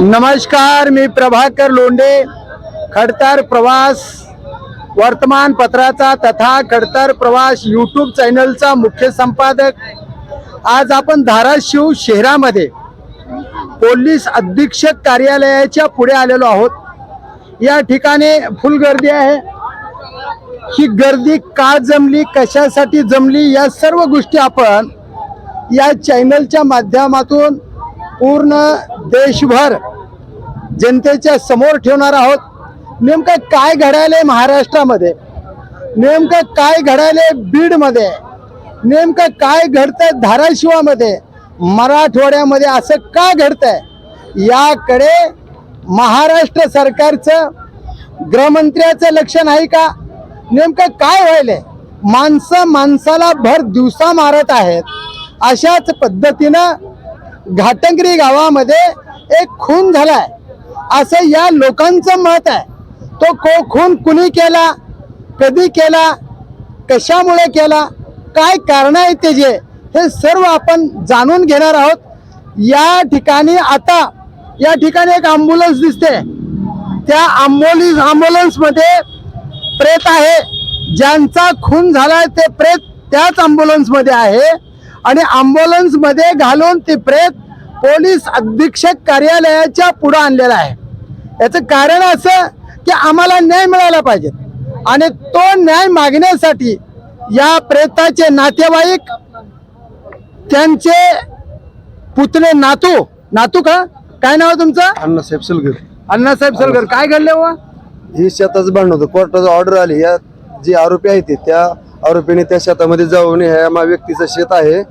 नमस्कार मी प्रभाकर लोंढे खडतर प्रवास वर्तमानपत्राचा तथा खडतर प्रवास यूट्यूब चॅनलचा मुख्य संपादक. आज आपण धाराशिव शहरामध्ये पोलीस अधीक्षक कार्यालयाच्या पुढे आलेलो आहोत. या ठिकाणी फुल गर्दी आहे. ही गर्दी का जमली कशासाठी जमली या सर्व गोष्टी आपण या चॅनलच्या माध्यमातून पूर्ण देशभर जनतेच्या समोर ठेवणार आहोत. नेमकं काय घडायलंय महाराष्ट्रामध्ये? नेमकं काय घडायलंय बीडमध्ये? नेमकं काय घडतंय धाराशिवामध्ये? मराठवाड्यामध्ये असं का घडतंय? याकडे महाराष्ट्र सरकारचं गृहमंत्र्याचं लक्ष नाही का? नेमकं काय व्हायलंय? माणसं माणसाला भर दिवसा मारत आहेत. अशाच पद्धतीनं घाटंगरी गावामध्ये एक खून झालाय. असं या लोकांचं मत आहे. तो को खून कुणी केला कधी केला कशामुळे केला काय कारण आहे त्याचे हे सर्व आपण जाणून घेणार आहोत. या ठिकाणी आता या ठिकाणी एक अँब्युलन्स दिसते. त्या अँब्युलन्स अँब्युलन्स प्रेत आहे. ज्यांचा खून झालाय ते प्रेत त्याच ॲम्ब्युलन्समध्ये आहे. आणि अँब्युलन्स घालून ते प्रेत पोलीस अधीक्षक कार्यालयाच्या पुढे आणलेलं आहे. याचं कारण असं की आम्हाला न्याय मिळाला पाहिजे. आणि तो न्याय मागण्यासाठी या प्रेताचे नातेवाईक त्यांचे पुतणे नातू नातू का? काय नाव आहे तुमचं? अण्णासाहेब सलगर. अण्णासाहेब सलगर. काय घडले हो ही शेताचं भांडण होतं. कोर्टाचं ऑर्डर आली. या जे आरोपी आहेत ते त्या आरोपीने त्या शेतामध्ये जाऊन ह्या मा व्यक्तीचं शेत आहे.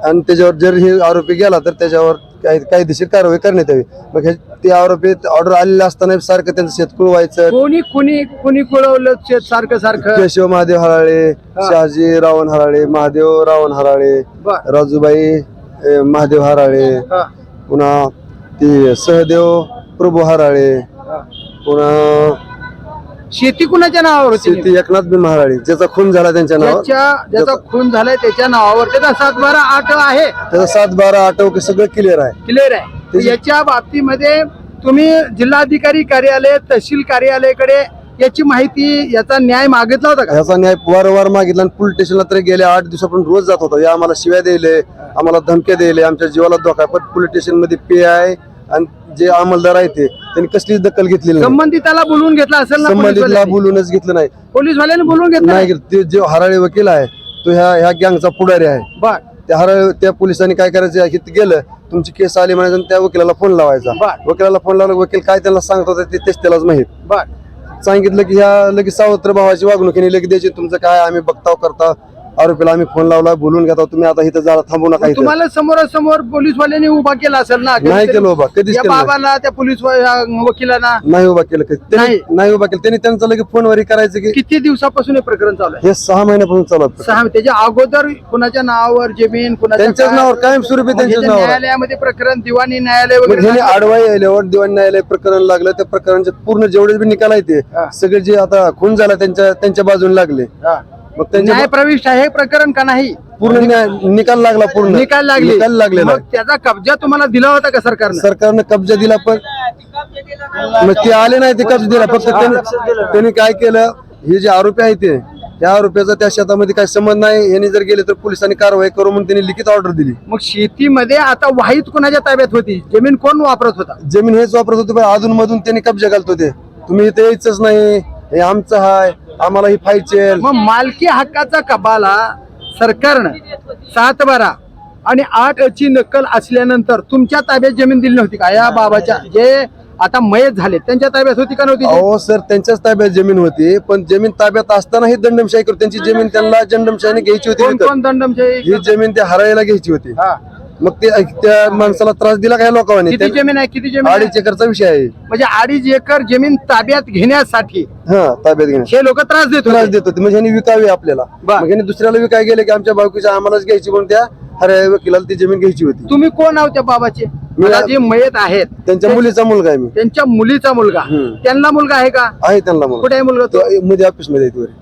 आणि त्याच्यावर जर हे आरोपी गेला तर त्याच्यावर काही कायदेशीर कारवाई करण्यात यावी. मग हे ते आरोपी ऑर्डर आलेले असताना सारखं त्यांचं शेत कुळवायचं कोणी कुणी कुणी कुळवलं शेत सारखं सारखं? केशव महादेव हराळे शहाजी रावण हराळे महादेव रावण हराळे बर. राजूबाई अं, महादेव हराळे हा, पुन्हा ते सहदेव प्रभू हराळे हा. पुन्हा शेती कुणाच्या नावावर होती शेती एकनाथ बी महाराळे ज्याचा खून झाला त्यांच्या नावावर. ज्याच्या ज्याचा खून झालाय त्याच्या नावावर. त्याचा सात बारा आठ आहे. त्याचा सात बारा आठव सगळं क्लिअर आहे. क्लिअर आहे. तर याच्या बाबतीमध्ये तुम्ही जिल्हाधिकारी कार्यालय तहसील कार्यालयाकडे याची माहिती याचा न्याय मागितला होता का? ह्याचा न्याय वारंवार मागितला आणि पोलीस स्टेशनला तर गेल्या आठ दिवसापासून रोज जात होता. या आम्हाला शिव्या दिले आम्हाला धमक्या दिले आमच्या जीवाला धोका आहे. पण पोलीस स्टेशनमध्ये पी आय आणि जे अंमलदार आहेत ते त्यांनी कसलीच दखल घेतलेली नाही. संबंधिताला बोलवून घेतला असेल ना संबंधितला पोलीसवाल्यांनी? बोलूनच घेतलं नाही. पोलीसवाल्यांनी बोलवून घेतलं नाही घेतलं. ते जो हराळे वकील आहे तो ह्या ह्या गँगचा पुढारी आहे. बर. त्या हराळे त्या पोलिसांनी काय करायचं आहे? की गेलं तुमची केस आली म्हणायचं आणि त्या वकिलाला फोन लावायचा. बर. वकिलाला फोन लावला वकील काय त्यांना सांगत होता ते तेच त्यालाच माहीत. बर. सांगितलं की ह्या लगेच सावत्र भावाची वागणुकीने लगेच द्यायची तुमचं काय आम्ही बघताव करता आरोपीला आम्ही फोन लावला बोलून घेता तुम्ही आता इथं जरा थांबू नका इथं तुम्हाला समोरासमोर पोलीसवाल्यांनी उभा केला असेल ना नाही केलं उभा कधीच या केलं नाही. बाबाला त्या पोलीस वा- या वकिलांना नाही उभा केलं. त्यांनी नाही. नाही उभा केलं त्यांनी त्यांचं लगेच फोनवर करायचं की किती दिवसापासून हे प्रकरण चालू आहे हे सहा महिन्यापासून चालू आहे. सहा त्याच्या अगोदर कुणाच्या नावावर जमीन कुणाच्या त्यांच्याच काय- नावावर कायमस्वरूपी मग त्यांच्याच नावावर. न्यायालयामध्ये प्रकरण दिवाणी न्यायालय मग वगैरे ह्याने लागलं. आडवाई आल्यावर दिवाण न्यायालय प्रकरण लागलं त्या प्रकरणाचे पूर्ण जेवढे बी निकाल आहे ते हा. सगळे जे आता खून झाला त्यांच्या त्यांच्या बाजूने लागले हा. मग त्यांच्या न्याय प्रविष्ट आहे हे प्रकरण का नाही? पूर्ण न्याय- निकाल लागला पूर्ण. निकाल लागले. निकाल लागलेला. मग त्याचा कब्जा तुम्हाला दिला होता का सरकारनं? सरकारनं कब्जा दिला पण मग ते आले नाही ते कब्जा दिला. फक्त त्यांनी त्यांनी काय केलं? हे जे आरोपी आहे ते त्या आरोपीचा त्या शेतामध्ये काही संबंध नाही. यांनी जर गेले तर पोलिसांनी कारवाई करू म्हणून त्यांनी लिखित ऑर्डर दिली. मग शेतीमध्ये आता वाहीत कुणाच्या ताब्यात होती? जमीन कोण वापरत होता? जमीन हेच वापरत होते पण अधून मधून त्यांनी कब्जा घालतो ते. तुम्ही इथे यायचंच नाही. हे आमचं हाय. आम्हाला ही पाहिजे मग मालकी हक्काचा कबाला सरकारनं सात बारा आणि आठ ची नक्कल असल्यानंतर तुमच्या ताब्यात जमीन दिली नव्हती का? या बाबाच्या जे आता मयत झाले त्यांच्या ताब्यात होती का नव्हती अहो सर त्यांच्याच ताब्यात जमीन होती पण जमीन ताब्यात असताना ही दंडमशाही करू त्यांची जमीन त्यांना दंडमशाहीने घ्यायची होती कोण विकत. कोण दंडमशाही ही जमीन त्या हरायला घ्यायची होती. हा. मग ते त्या माणसाला त्रास दिला काय लोकांनी? किती जमीन आहे? किती जमीन आहे? अडीच एकरचा विषय आहे. म्हणजे अडीच एकर जमीन ताब्यात घेण्यासाठी हा ताब्यात घेण्या हे लोक त्रास देत त्रास होते देत होते. म्हणजे ह्यांनी विकावी आपल्याला. बर. मग ह्यांनी दुसऱ्याला विकाय गेले की आमच्या बायकोच्या आम्हालाच घ्यायची म्हणून त्या हराय वकिलाला ती जमीन घ्यायची होती. तुम्ही कोण आहोत त्या बाबाचे? मला जे मयत आहेत. त्यांच्या मुलीचा मुलगा आहे मी. त्यांच्या मुलीचा मुलगा. हम्म. त्यांना मुलगा आहे का? आहे त्यांना मुलगा. कुठे आहे मुलगा तो? तो मध्ये ऑफिसमध्ये आहे.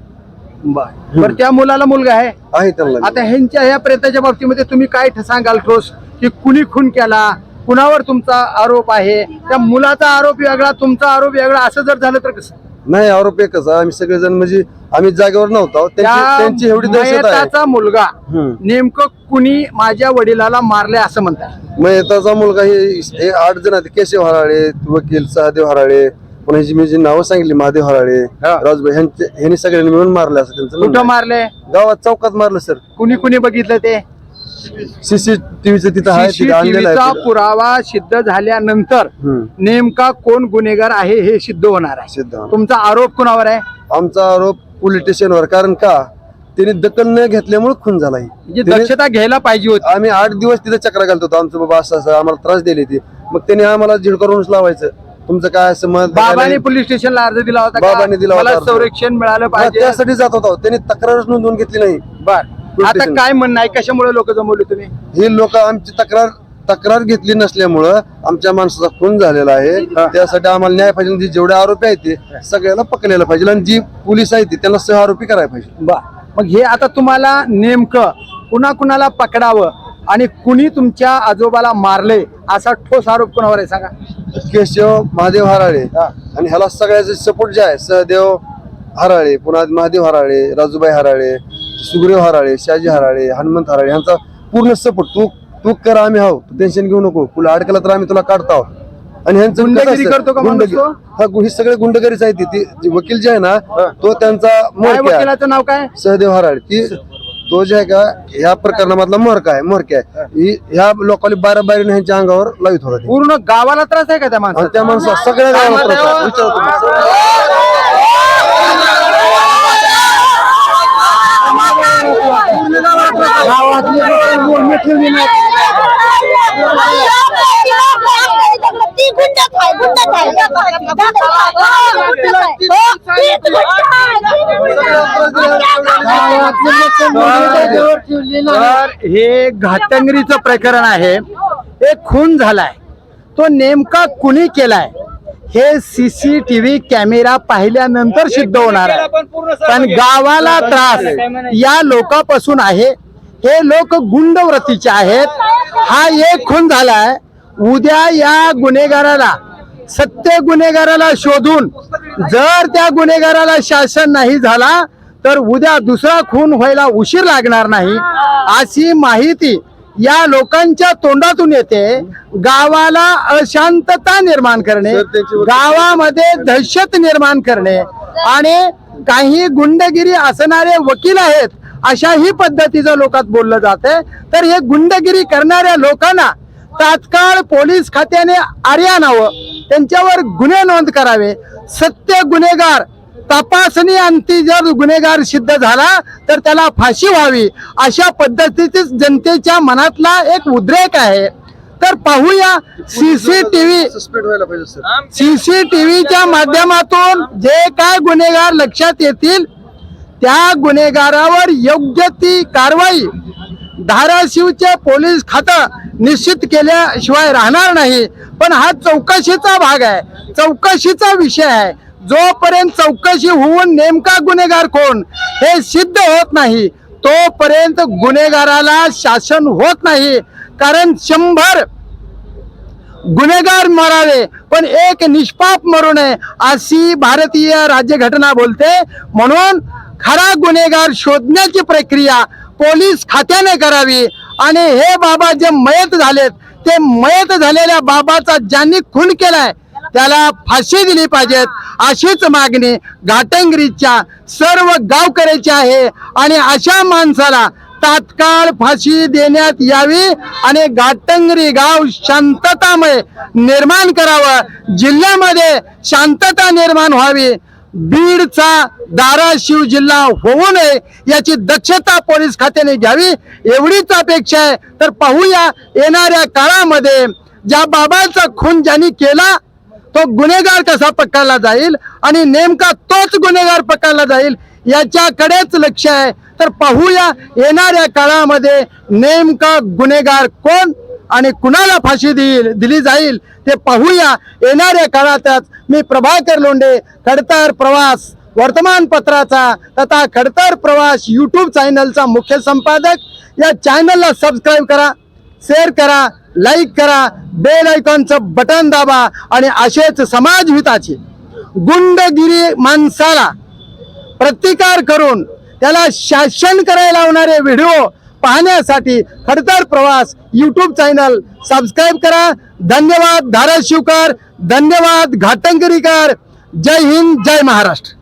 बर. बरं, त्या मुलाला मुलगा आहे? आहे त्यांना आता ह्यांच्या ह्या प्रेताच्या बाबतीमध्ये तुम्ही काय सांगाल ठोस? की कुणी खून केला? कुणावर तुमचा आरोप आहे? त्या मुलाचा आरोप वेगळा तुमचा आरोप वेगळा असं जर झालं तर कसं? नाही आरोप एकच आहे. आम्ही सगळेजण म्हणजे आम्ही जागेवर नव्हतो. त्यांची त्या त्यांची एवढी दहशत आहे. मयताचा मुलगा हम्म. नेमकं कुणी माझ्या वडिलाला मारले असं म्हणतात? मयताचा मुलगा हे हे आठ जण आहेत. केशव हराळे वकील सहदेव हराळे जी मी जी नावं सांगितली महादेव हराळे हा. राजभाई ह्यांचे ह्यांनी सगळ्यांनी मिळून मारले असं त्यांचं म्हणणं कुठं आहे. मारले? गावात चौकात मारलं सर. कुणी कुणी बघितलं ते? सीसीटीव्हीचं तिथं आहे तिथं आणलेलं आहे पुरावा सिद्ध झाल्यानंतर हम्म. नेमका कोण गुन्हेगार आहे हे सिद्ध होणार आहे. सिद्ध होणार. तुमचा आरोप कुणावर आहे? आमचा आरोप पोलीस स्टेशनवर कारण का? त्यांनी दखल न घेतल्यामुळे खून झाला म्हणजे त्यांनी- दक्षता घ्यायला पाहिजे होती. आम्ही आठ दिवस तिथे चक्र घालतो होतो. आमचं बाबा असं असं आम्हाला त्रास दिले ते. मग त्यांनी आम्हाला झिड करूनच लावायचं. तुमचं काय असं मत बाबाने पोलीस स्टेशनला अर्ज दिला होता? बाबांनी दिला होता मला अर्ज. संरक्षण मिळालं हा, पाहिजे. त्यासाठी जात होता त्यांनी तक्रारच नोंदवून घेतली नाही. बर. आता स्टेशन. काय म्हणणं आहे? कशामुळे लोक जमवले तुम्ही? ही लोक आमची तक्रार तक्रार घेतली नसल्यामुळं आमच्या माणसाचा खून झालेला आहे. त्यासाठी आम्हाला न्याय पाहिजे. आणि जे जेवढे आरोपी आहेत ते सगळ्याला पकडलेला पाहिजे. आणि जी पोलीस आहे ती त्यांना सह आरोपी करायला पाहिजे. बर. मग हे आता तुम्हाला नेमकं कुणा कुणाला पकडावं? आणि कुणी तुमच्या आजोबाला मारले असा ठोस आरोप कुणावर आहे सांगा. केशव महादेव हराळे. आणि ह्याला सगळ्याचे सपोर्ट जे आहे सहदेव हराळे पुन्हा महादेव हराळे राजूबाई हराळे सुग्रीव हराळे शहाजी हराळे हनुमंत हराळे यांचा पूर्ण सपोर्ट तू तू कर आम्ही आहो टेन्शन घेऊ नको. तुला अडकला तर आम्ही तुला काढतो आहोत. आणि ह्यांचं गुंडगिरी? करतो का गुंडगिरी-? हा गु- ही सगळे गुंडगिरीच आहे ती. वकील जे आहे ना तो त्यांचा काय मोरक्या आहे. वकिलाचं नाव काय? सहदेव हराळे. ती तो जे आहे का ह्या प्रकरणामधला मोरका आहे मोरक्या आहे ही ह्या लोकांनी बारा बारीने ह्यांच्या अंगावर लावित होता ते. पूर्ण गावाला त्रास आहे का त्या आणि माणसाचा त्या माणसा सगळ्या गावाला त्रास आहे. विचारा तुम्ही. ती गुंडच आहे गुंडच आहे तर हे घाटंगरीचं प्रकरण आहे. एक खून झालाय. तो नेमका कुणी केलाय? हे सीसीटीव्ही कॅमेरा पाहिल्यानंतर सिद्ध होणार आहे. पण गावाला त्रास या लोकांपासून आहे. हे लोक गुंडवृत्तीचे आहेत. हा एक खून झालाय. उद्या या गुन्हेगाराला सत्य गुन्हेगाराला शोधून जर त्या गुन्हेगाराला शासन नाही झाला तर उद्या दुसरा खून व्हायला उशीर लागणार नाही अशी माहिती या लोकांच्या तोंडातून येते. गावाला अशांतता निर्माण करणे गावामध्ये दहशत निर्माण करणे आणि काही गुंडगिरी असणारे वकील आहेत अशाही पद्धतीचं लोकात बोललं जाते तर हे गुंडगिरी करणाऱ्या लोकांना तात्काळ पोलीस खात्याने आर्य आणावं त्यांच्यावर गुन्हे नोंद करावे. सत्य गुन्हेगार तपासणी अंती जर गुन्हेगार सिद्ध झाला तर त्याला फाशी व्हावी. अशा पद्धतीचीच जनतेच्या मनातला एक उद्रेक आहे. तर पाहूया सीसीटीव्ही सीसीटीव्हीच्या माध्यमातून जे काय गुन्हेगार लक्षात येतील त्या गुन्हेगारावर योग्य ती कारवाई धाराशिवचे पोलीस खातं निश्चित केल्याशिवाय राहणार नाही. पण हा चौकशीचा भाग आहे. चौकशीचा विषय आहे. जोपर्यंत चौकशी होऊन नेमका गुन्हेगार कोण हे सिद्ध होत नाही तोपर्यंत गुन्हेगाराला शासन होत नाही. कारण शंभर गुन्हेगार मरावे पण एक निष्पाप मरू नये अशी भारतीय राज्यघटना बोलते. म्हणून खरा गुन्हेगार शोधण्याची प्रक्रिया पोलीस खात्याने करावी. आणि हे बाबा जे मयत झालेत ते मयत झालेल्या बाबाचा ज्यांनी खून केलाय त्याला फाशी दिली पाहिजेत अशीच मागणी घाटंगरीच्या सर्व गावकऱ्याची आहे. आणि अशा माणसाला तात्काळ फाशी देण्यात यावी आणि घाटंगरी गाव शांततामय निर्माण करावं. जिल्ह्यामध्ये शांतता निर्माण व्हावी. बीडचा धाराशिव जिल्हा होऊ नये याची दक्षता पोलीस खात्याने घ्यावी एवढीच अपेक्षा आहे. तर पाहूया येणाऱ्या काळामध्ये ज्या बाबाचा खून ज्यांनी केला तो गुन्हेगार कसा पकडला जाईल आणि नेमका तोच गुन्हेगार पकडला जाईल याच्याकडेच लक्ष आहे. तर पाहूया येणाऱ्या काळामध्ये नेमका गुन्हेगार कोण आणि कुणाला फाशी देईल दिली जाईल ते पाहूया. येणाऱ्या काळातच मी प्रभाकर लोंढे खडतर प्रवास वर्तमानपत्राचा तथा खडतर प्रवास यूट्यूब चॅनलचा मुख्य संपादक. या चॅनलला सबस्क्राईब करा शेअर करा लाईक करा बेल आयकॉनचं बटन दाबा आणि असेच समाजहिताचे गुंडगिरी माणसाला प्रतिकार करून त्याला शासन करायला लावणारे व्हिडिओ पाहण्यासाठी खडतर प्रवास यूट्यूब चॅनल सबस्क्राईब करा. धन्यवाद धाराशिवकर. धन्यवाद घाटंकरीकर जय हिंद जय महाराष्ट्र.